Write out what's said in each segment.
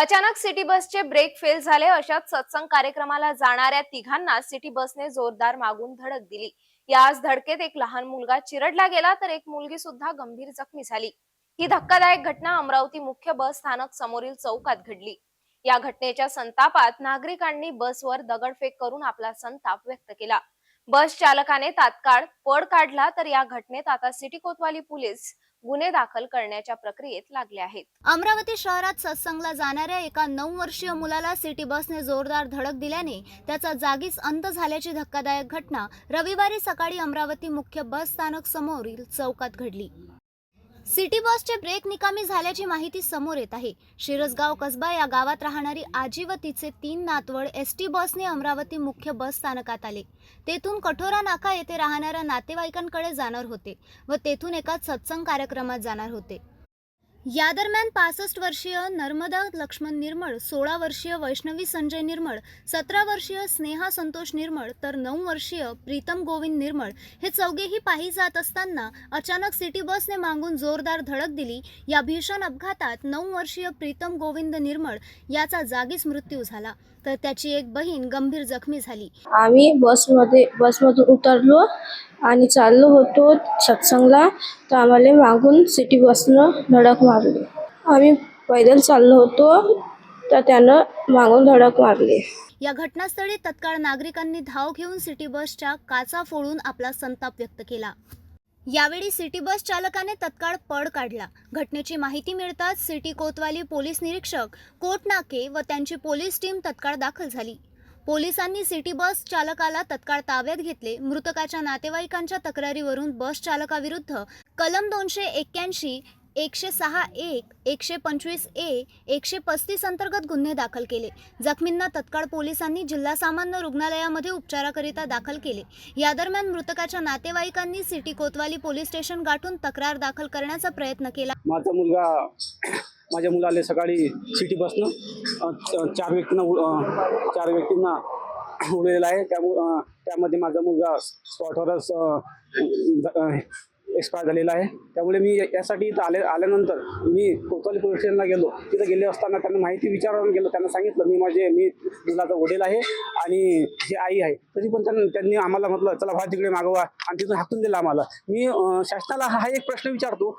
अचानक सिटी बसचे brake fail झाले. अशात सत्संग कार्यक्रमाला जाणाऱ्या तिघांना सिटी बसने जोरदार मागून धडक दिली. याच धडकेत एक लहान मुलगा चिरडला गेला तर एक मुलगी सुद्धा गंभीर जखमी झाली. ही धक्कादायक घटना अमरावती मुख्य बस स्थानक समोरील चौकात घडली. या घटनेच्या संतापात नागरिकांनी बसवर दगडफेक करून आपला संताप व्यक्त केला. बस चालकाने तात्काळ पळ काढला तर या घटनेत आता सिटी कोतवाली पोलीस गुन्हे दाखल करण्याच्या प्रक्रियेत लागले आहेत. अमरावती शहरात सत्संगला जाणाऱ्या एका नऊ वर्षीय मुलाला सिटी बसने जोरदार धडक दिल्याने त्याचा जागीच अंत झाल्याची धक्कादायक घटना रविवारी सकाळी अमरावती मुख्य बस स्थानक समोरील चौकात घडली. सिटी बसचे ब्रेक निकामी झाल्याची माहिती समोर येत आहे. शिरसगाव कसबा या गावात राहणारी आजी व तिचे तीन नातवड एस टी बसने अमरावती मुख्य बस स्थानकात आले. तेथून कठोरा नाका येथे राहणाऱ्या नातेवाईकांकडे जाणार होते व तेथून एका सत्संग कार्यक्रमात जाणार होते. या दरम्यान पासष्ट वर्षीय नर्मदा लक्ष्मण निर्मळ सोळा वर्षीय वैष्णवी संजय निर्मळ सतरा वर्षीय स्नेहा संतोष निर्मळ तर नऊ वर्षीय प्रीतम गोविंद निर्मळ हे चौघेही पायी जात असताना अचानक सिटी बसने मागून जोरदार धडक दिली. या भीषण अपघातात नऊ वर्षीय प्रीतम गोविंद निर्मळ याचा जागीच मृत्यू झाला. तर त्याची एक बहीण गंभीर जखमी झाली. आम्ही बसमध्ये बसमधून उतरलो. आणि चाललो होतो सत्संगला तर आम्हाला मागून सिटी बसनं धडक मारली. आम्ही पैदल चाललो होतो तर त्यानं मागून धडक मारली. या घटनास्थळी तत्काळ नागरिकांनी धाव घेऊन सिटी बसच्या काचा फोडून आपला संताप व्यक्त केला. यावेळी सिटी बस चालकाने तत्काळ पळ काढला. घटनेची माहिती मिळताच सिटी कोतवाली पोलीस निरीक्षक कोटनाके व त्यांची पोलीस टीम तत्काळ दाखल झाली. पोलिसांनी सिटी बस चालकाला तत्काळ ताब्यात घेतले. मृतकाच्या नातेवाईकांच्या तक्रारीवरून बस चालकाविरुद्ध कलम दोनशे एक्क्याऐंशी एकशे सहा एक एकशे पंचवीस ए एकशे पस्तीस अंतर्गत गुन्हे दाखल केले. जखमींना तत्काळ पोलिसांनी जिल्हा सामान्य रुग्णालयामध्ये उपचाराकरिता दाखल केले. या दरम्यान मृतकाच्या नातेवाईकांनी सिटी कोतवाली पोलीस स्टेशन गाठून तक्रार दाखल करण्याचा प्रयत्न केला. माझा मुलगा माझ्या मुलाला सकाळी सिटी बसनं चार व्यक्तींना उ- चार व्यक्तींना उडलेला आहे. त्यामुळं त्यामध्ये माझा मुलगा स्पॉटवरच एक्सपायर झालेला आहे. त्यामुळे मी यासाठी इथं आले आल्यानंतर मी कोतवाली पोलीस स्टेशनला गेलो. तिथं गेले असताना त्यांना माहिती विचारून गेलो त्यांना सांगितलं मी माझे मी मुलाचा वडील आहे आणि ही आई आहे. तरी पण त्यांनी त्यांनी आम्हाला म्हटलं चला भा तिकडे मागवा आणि तिथून हाकून दिला आम्हाला. मी शासनाला हा एक प्रश्न विचारतो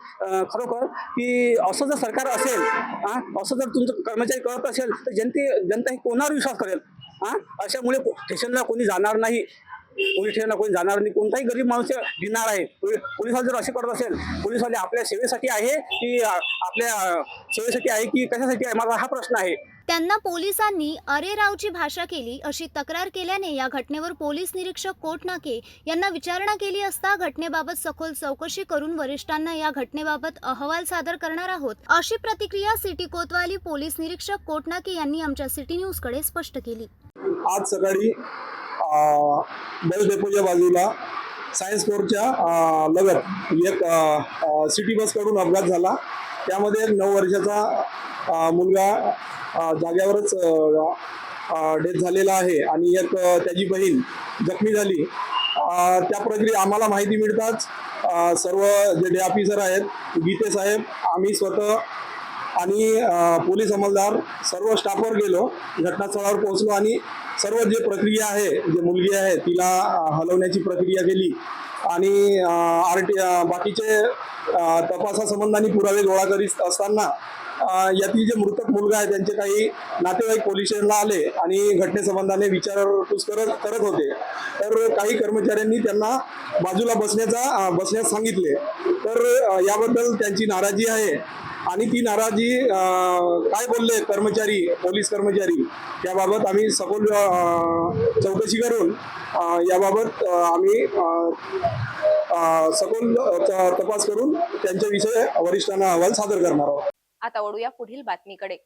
खरोखर की असं जर सरकार असेल हा असं जर तुमचं कर्मचारी करत असेल तर जनते जनता ही कोणावर विश्वास करेल? हा अशामुळे स्टेशनला कोणी जाणार नाही. पोलीस स्टेशनला कोणी जाणार नाही. कोणताही गरीब माणूस भिणार आहे. पोली- पोलिसाला जर असे करत असेल पोलिसवाले आपल्या सेवेसाठी आहे की आपल्या सेवेसाठी आहे की कशासाठी आहे? माझा हा प्रश्न आहे. त्यांना पोलिसांनी अरे रावची भाषा केली अशी तक्रार केल्याने या घटनेवर पोलीस निरीक्षक कोटनाके यांना विचारणा केली असता घटनेबाबत सखोल चौकशी करून वरिष्ठांना या घटनेबाबत अहवाल सादर करणार आहोत. अशी प्रतिक्रिया सिटी कोतवाली पोलीस निरीक्षक कोटनाके यांनी आमच्या सिटी न्यूजकडे स्पष्ट केली. आज सकाळी बस डेपोच्या बाजूला सायन्स कोरच्या लगत एक सिटी बसकडून अपघात झाला. त्यामध्ये एक नऊ वर्षाचा मुलगा जाग्यावरच डेथ झालेला आहे आणि एक त्याची बहीण जखमी झाली. त्या प्रक्रिया आम्हाला माहिती मिळताच सर्व जे डे ऑफिसर आहेत गीते साहेब आम्ही स्वतः आणि पोलीस अंमलदार सर्व स्टाफवर गेलो घटनास्थळावर पोहोचलो आणि सर्व जे प्रक्रिया आहे जे मुलगी आहे तिला हलवण्याची प्रक्रिया केली आणि आर टी बाकीचे तपासासंबंधाने पुरावे गोळा करीत असताना यातील जे मृतक मुलगा आहे त्यांचे काही नातेवाईक पोलीस स्टेशनला आले आणि घटनेसंबंधाने विचारपूस करत करत होते. तर काही कर्मचाऱ्यांनी त्यांना बाजूला बसण्याचा बसण्यास सांगितले. तर याबद्दल त्यांची नाराजी आहे. आणि ती नाराजी अ, काय बोलले कर्मचारी पोलीस कर्मचारी याबाबत आम्ही सखोल चौकशी करून याबाबत आम्ही अ, सखोल तपास करून त्यांच्याविषयी वरिष्ठांना अहवाल सादर करणार आहोत. आता वळूया पुढील बातमीकडे.